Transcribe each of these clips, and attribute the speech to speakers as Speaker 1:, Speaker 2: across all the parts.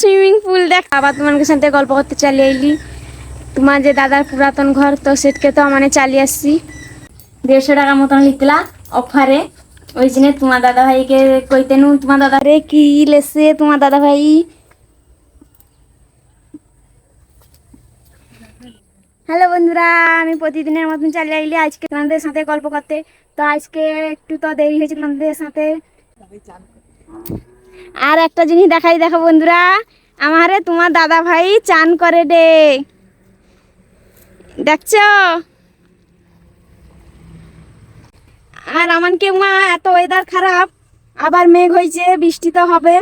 Speaker 1: Swimming pool দেখ। আবার তোমার সাথে গল্প করতে চালিয়ে আইলি। তোমার যে দাদার পুরাতন ঘর, তো সেটকে তো মানে চালিয়ে আসছি। দেড়শো টাকা মতন লিখলা অফারে ওই জন্য তোমার দাদা ভাইকে কইতে নু, তোমার দাদা রে কি লেসে তোমার দাদা ভাই হ্যালো বন্ধুরা, আমি প্রতিদিনের মতন চালিয়ে আইলি। আজকে তোমাদের সাথে গল্প করতে। তো আজকে একটু তো দেরি হয়েছে তোমাদের সাথে। আর একটা জিনিস দেখাই, দেখো বন্ধুরা। আমারে তোমার দাদা ভাই চান করে দে দেখছ? আর আমানকে মা, এত ওয়েদার খারাপ। আবার মেঘ হয়েছে বৃষ্টি তো হবে।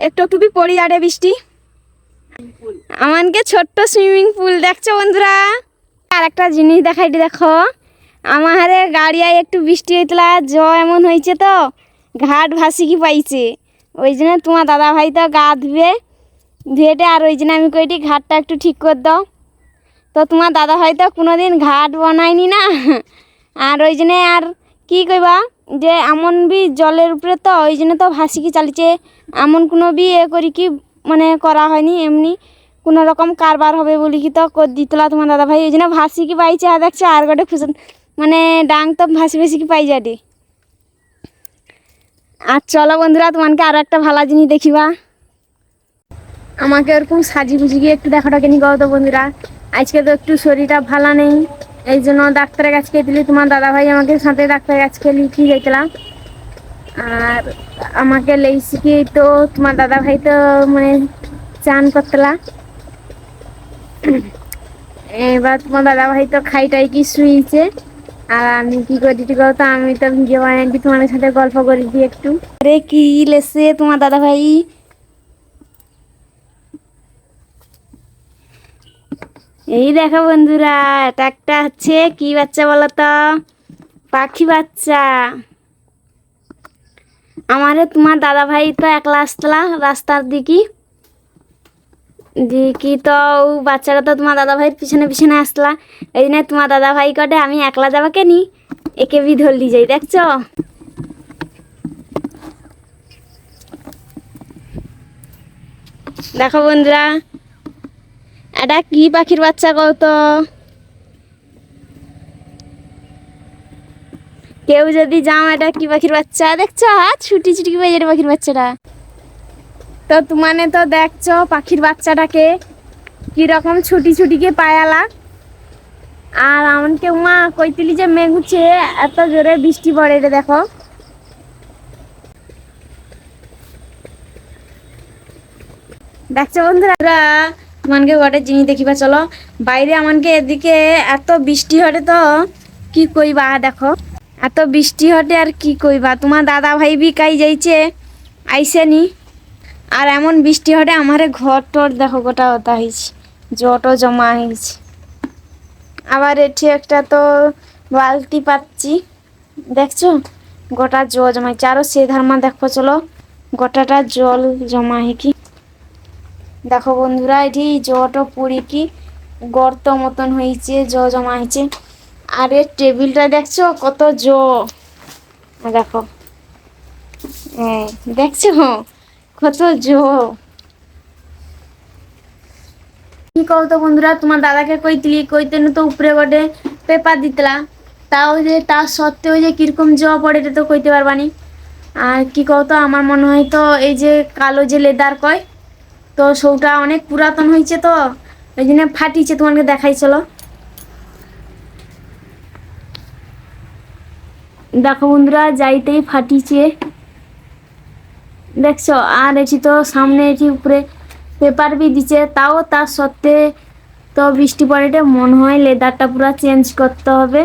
Speaker 1: একটু একটু পড়ি আরে বৃষ্টি। আমানকে ছোট্ট সুইমিং পুল দেখছ বন্ধুরা? আর একটা জিনিস দেখাই দেখো। আমারে গাড়িয়ায় একটু বৃষ্টি হইতলা জ এমন হয়েছে তো, ঘাট ভাসি কি পাইছে। ওই জন্য তোমার দাদা ভাই তো গা ধুবে ধুয়েটে আর ওই জন্য আমি কইটি ঘাটটা একটু ঠিক করে দাও। তো তোমার দাদা ভাই তো কোনোদিন ঘাট বানায়নি না। আর ওই জন্য আর কি কইবা, যে এমন বি জলের উপরে তো ওই জন্য তো ভাসি কি চালিছে। এমন কোনো বি এ করি কি মানে করা হয়নি, এমনি কোনো রকম কারবার হবে বলি কি তো কর দিতলা তোমার দাদা ভাই ওই জন্য ভাসি কি পাইছে, আর দেখছে আর গোটে খুশ মানে ডাং তো ভাসি ভাসি কি পাই যাটি আর চলো বন্ধুরা, তোমাকে আরও একটা ভালো জিনিস দেখিবা। আমাকে ওরকম সাজি গুজি গিয়ে একটু দেখাটা কেনি তো বন্ধুরা। আজকে তো একটু শরীরটা ভালো নেই, এই জন্য ডাক্তারের কাছে দিলি, তোমার দাদা ভাই আমাকে সাথে ডাক্তারের কাছে লিখি গেছিলাম আর আমাকে লেগেছি কি তো, তোমার দাদা ভাই তো মানে চান করতলা। এবার তোমার দাদা ভাই তো খাইটাই কি শুয়েছে আর আমি কি করি তো আমি তো ভিডিও বানাই তোমার সাথে গল্প করি দি একটু? আরে কি লেসে তোমার দাদা ভাই? এই দেখো বন্ধুরা, এটা একটা হচ্ছে কি বাচ্চা বলো তো পাখি বাচ্চা। আমারে তোমার দাদা ভাই তো একলা আসতলা রাস্তার দিকে। দিকি তো ও বাচ্চাটা তো তোমার দাদা ভাইয়ের পিছনে পিছনে আসলা। এই জন্য তোমার দাদা ভাই কটে, আমি একলা যাবা কেনি? একে বি ধরলি যাই দেখছ? দেখো বন্ধুরা, এটা কি পাখির বাচ্চা কত কেউ যদি যাও, এটা কি পাখির বাচ্চা? দেখছ? হাত ছুটি ছুটি পাখির বাচ্চাটা। তো তোমানে তো দেখছ পাখির বাচ্চাটাকে কীরকম ছুটি ছুটিকে পায়ালা। আর আমাকে মা কইতিলি যে মেঘুছে, এত জোরে বৃষ্টি পড়ে রে দেখো। দেখছ বন্ধুরা? তোমাকে গোটে জিনিস দেখিবা, চলো। বাইরে আমাকে এদিকে এত বৃষ্টি হটে তো, কি কইবা দেখো। এত বৃষ্টি হটে আর কি কইবা। তোমার দাদা ভাই বি কাই যাইছে, আইসেনি। আর এমন বৃষ্টি হটে আমার ঘর টর দেখো গোটা ওটা হয়েছে জটও জমা হয়েছে আবার এটি একটা তো বালতি পাচ্ছি, দেখছ? গোটা জল জমাইছে আরও সে ধারমা দেখো, চলো। গোটাটা জল জমা কি। দেখো বন্ধুরা, এটি জটো পুরি কি, গর্ত মতন হয়েছে জ জমা হয়েছে আর এর টেবিলটা দেখছ, কত জ। দেখো দেখছ? কত জো কি তো বন্ধুরা, তোমার দাদাকে কইতিলি কইতে তো উপরে গটে পেপার দিতলা। তাও যে তার সত্ত্বেও যে কীরকম জ পড়ে এটা তো কইতে পারবানি আর কি তো, আমার মনে হয় তো এই যে কালো যে লেদার কয়, তো সৌটা অনেক পুরাতন হয়েছে তো, ওই জন্য ফাটিছে, তোমাকে দেখাই, চলো। দেখো বন্ধুরা, যাইতেই ফাটিছে। দেখছ, আর এটি তো সামনে এটি উপরে পেপার বি দিছে, তাও তার সত্ত্বে তো বৃষ্টি পড়েটে মনে হয় লেদারটা পুরো চেঞ্জ করতে হবে।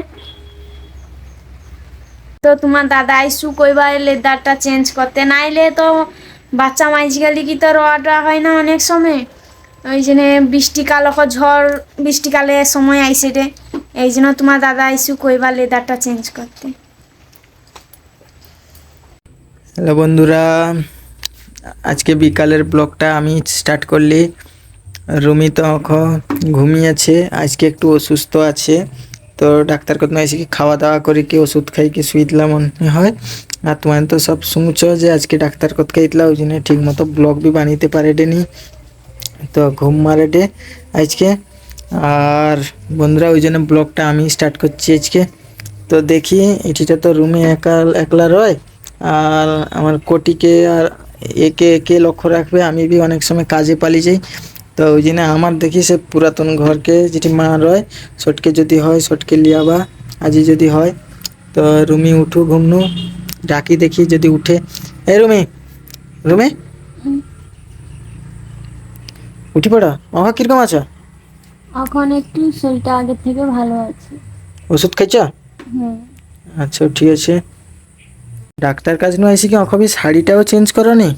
Speaker 1: তো তোমার দাদা আইসু কইবা লেদারটা চেঞ্জ করতে, নাইলে তো বাচ্চা মাইজগালি কি তো রোয়াটা হয় না অনেক সময়? ওই জন্য বৃষ্টিকাল অখ ঝড় বৃষ্টিকালে সময় আইসে রে, এই জন্য তোমার দাদা আইসু কইবা লেদারটা চেঞ্জ করতে।
Speaker 2: হ্যালো বন্ধুরা আজকে বিকালের ব্লগটা আমি স্টার্ট করলি। রুমি তো এখন ঘুমিয়েছে, আজকে একটু অসুস্থ আছে। তো ডাক্তার কোথাও এসে কি খাওয়া দাওয়া করে কি ওষুধ খাই কি শুয়ে মনে হয়। আর তোমার তো সব শুনছো যে আজকে ডাক্তার কোথায় গেছিলা ওই জন্য ঠিক মতো ব্লগ বি বানিতে পারে ডেনি তো ঘুম মারে ডে আজকে। আর বন্ধুরা, ওই জন্য ব্লগটা আমি স্টার্ট করছি আজকে। তো দেখি, এটিটা তো রুমে একা একলা রয়। আর আমার কোটিকে আর একে একে লক্ষ্য রাখবে। আমি বি অনেক সময় কাজে পালিয়ে যাই। তো ওই জন্য আমার দেখি সে পুরাতন ঘরকে যেটি মা রয় সটকে যদি হয় সটকে লিয়াবা আজি যদি হয় তো রুমি উঠু ঘুমনু ডাকি দেখি যদি উঠে। এই রুমি রুমি? উঠি পড়া। মামা কীরকম আছো?
Speaker 1: এখন একটু শরীরটা আগের থেকে ভালো আছে।
Speaker 2: ওষুধ খাইছ? আচ্ছা ঠিক আছে। ডাক্তার কাজ নয় এসে কি অখবি শাড়িটাও চেঞ্জ করো নি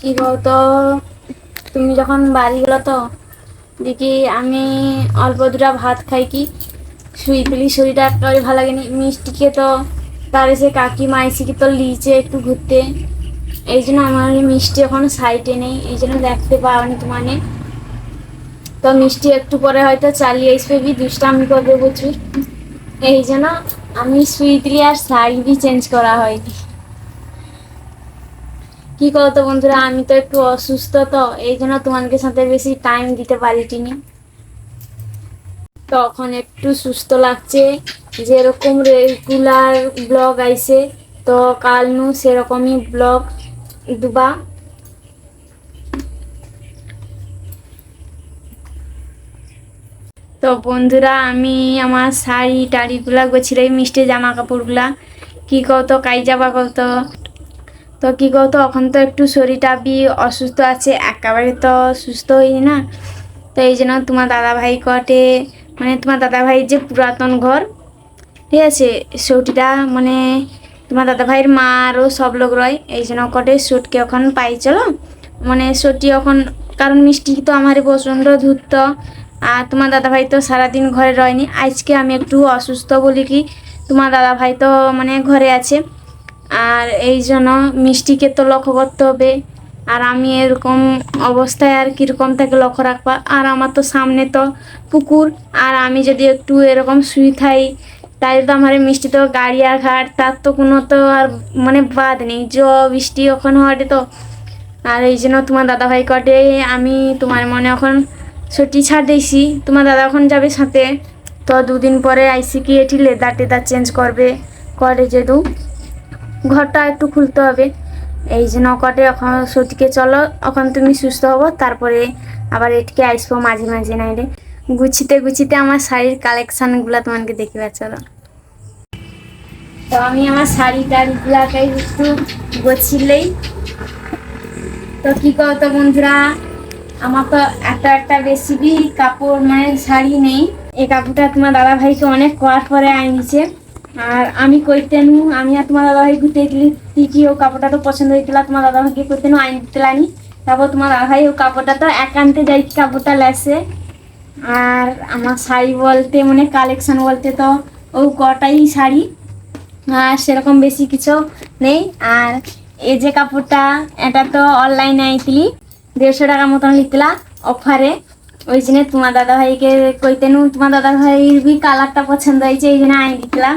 Speaker 1: কি বলতো তুমি যখন বাড়ি গেলো তো, দেখি আমি অল্প দুটা ভাত খাই কি। শুই পেলি শরীরটা একেবারে ভালো লাগেনি। মিষ্টিকে তো তার এসে কাকিমা এসে কি তো লিচে একটু ঘুরতে। এই জন্য আমার মিষ্টি এখন সাইটে নেই। এই জন্য দেখতে পাওনি তোমানে তো মিষ্টি একটু পরে হয়তো চালিয়ে আসবে, বি দুষ্টামি করবে প্রচুর। এই জন্য আমি শুই আর শাড়ি চেঞ্জ করা হয়নি। কি করতো বন্ধুরা, আমি তো একটু অসুস্থ তো এই জন্য তোমাদের সাথে বেশি টাইম দিতে পারিনি তখন একটু সুস্থ লাগছে, যেরকম রেগুলার ব্লগ আইছে, তো কাল নু সেরকমই ব্লগ দুবা। তো বন্ধুরা, আমি আমার শাড়ি টাড়িগুলা গোছিলাই মিষ্টি জামা কাপড়গুলা কি কত কাই যাবা কত? তো কি কত? এখন তো একটু শরীরটা বি অসুস্থ আছে, একেবারে তো সুস্থ হইনি না। তো এই জন্য তোমার দাদা ভাই কটে মানে তোমার দাদা ভাইয়ের যে পুরাতন ঘর, ঠিক আছে? সৌটিটা মানে তোমার দাদা ভাইয়ের মা আরও সব লোক রয়, এই জন্য কটে সুটকে এখন পাই, চলো। মানে সটি এখন, কারণ মিষ্টি তো আমার প্রচণ্ড ধূর্ত আর তোমার দাদা ভাই তো সারাদিন ঘরে রয়নি। আজকে আমি একটু অসুস্থ বলি কি, তোমার দাদা ভাই তো মানে ঘরে আছে। আর এই জন্য মিষ্টিকে তো লক্ষ্য করতে হবে। আর আমি এরকম অবস্থায় আর কীরকম তাকে লক্ষ্য রাখবা? আর আমার তো সামনে তো পুকুর। আর আমি যদি একটু এরকম শুয়ে থাই, তাহলে তো আমার মিষ্টি তো গাড়ি আর ঘাট, তার তো কোনো তো আর মানে বাদ নেই। জ বৃষ্টি ওখানে হটে তো। আর এই জন্য তোমার দাদা ভাই কটে, আমি তোমার মনে এখন ছুটি ছাড় দিয়েছি। তোমার দাদা এখন যাবে সাথে। তো দুদিন পরে আইসি কি এটি লেদার টেদার চেঞ্জ করবে। করে যেহেতু ঘরটা একটু খুলতে হবে। এই জন্য কটে এখন সতীকে চলো, এখন তুমি সুস্থ হব, তারপরে আবার এটিকে আসব মাঝে মাঝে নাইলে। গুছিতে গুছিতে আমার শাড়ির কালেকশানগুলো তোমাকে দেখিবা চলো। তো আমি আমার শাড়ি টাড়িগুলাকে একটু গোছিলেই। তো কি তো বন্ধুরা? আমার তো একটা একটা রেসিপি কাপড় মানে শাড়ি নেই। এই কাপড়টা তোমার দাদা ভাইকে অনেক করার পরে আনিছে। আর আমি কইতে নু, আমি আর তোমার দাদা ভাই ঘুরতে গেলি কি ও কাপড়টা তো পছন্দ হয়েছিল তোমার দাদা ভাইকে কইতে নু আনি দিতে লানি তারপর তোমার দাদা ভাই ও কাপড়টা তো একান্তে যাই, কাপড়টা লেসে আর আমার শাড়ি বলতে মানে কালেকশন বলতে তো ও কটাই শাড়ি। আর সেরকম বেশি কিছু নেই। আর এই যে কাপড়টা, এটা তো অনলাইনে আইতিলি। দেড়শো টাকা মতন লিখলা অফারে। ওই জন্য তোমার দাদা ভাইকে কইতেনু তোমার দাদা ভাইয়ের বি কালারটা পছন্দ হয়েছে, এই জন্য আই দিতলা।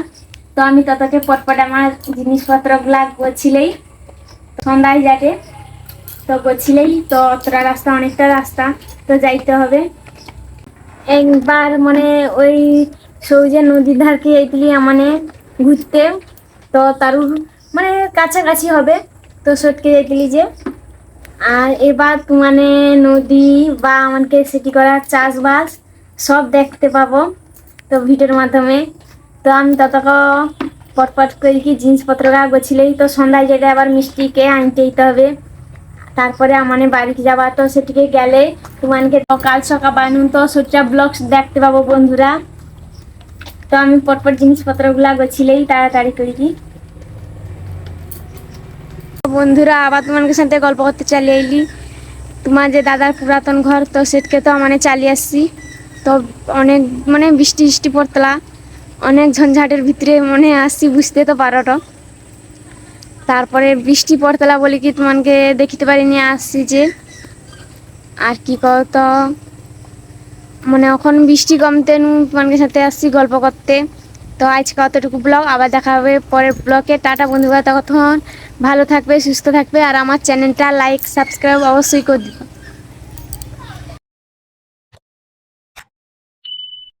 Speaker 1: তো আমি ততকে পটপট আমার জিনিসপত্রগুলা গোছিলেই, সন্ধ্যায় যাটে তো গোছিলেই, তো অতটা রাস্তা, অনেকটা রাস্তা, তো যাইতে হবে। একবার মানে ওই সৌজে নদীর ধারকে যাইতিলি মানে ঘুরতে, তো তার মানে কাছাকাছি হবে, তো সটকে যাইতিলি যে আর এবার মানে নদী বা আমাকে সেটি করা চাষবাস সব দেখতে পাবো তো ভিডিওর মাধ্যমে। তো আমি ততক পটপট করে কি জিনিসপত্র গোছিলেই তো সন্ধ্যায় যেটা আবার মিষ্টিকে আনতে দিতে হবে। তারপরে আমানে বাড়িতে যাবা তো সেটিকে গেলে তোমাকে কাল সকাল বানুন তো সেটা ব্লগ দেখতে পাবো বন্ধুরা। তো আমি পটপট জিনিসপত্রগুলা গোছিলেই তাড়াতাড়ি করি কি। বন্ধুরা, আবার তোমাদের সাথে গল্প করতে চালিয়ে এলি। তোমার যে দাদার পুরাতন ঘর, তো সেটকে তো মানে চালিয়ে আসছি। তো অনেক মানে বৃষ্টি বৃষ্টি পড়তলা। অনেক ঝঞ্ঝাটের ভিতরে মনে আসছি, বুঝতে তো পারোটো। তারপরে বৃষ্টি পড়তলা বলে কি তোমাকে দেখিতে পারিনি আসছি যে। আর কি কর তো? মানে এখন বৃষ্টি কমতে নু তোমাদের সাথে আসছি গল্প করতে। তো আজকে অতটুকু ব্লগ, আবার দেখা হবে পরের ব্লগে। টাটা বন্ধুরা তখন ভালো থাকবে, সুস্থ থাকবে, আর আমার চ্যানেলটা লাইক, সাবস্ক্রাইব অবশ্যই করে দিবে।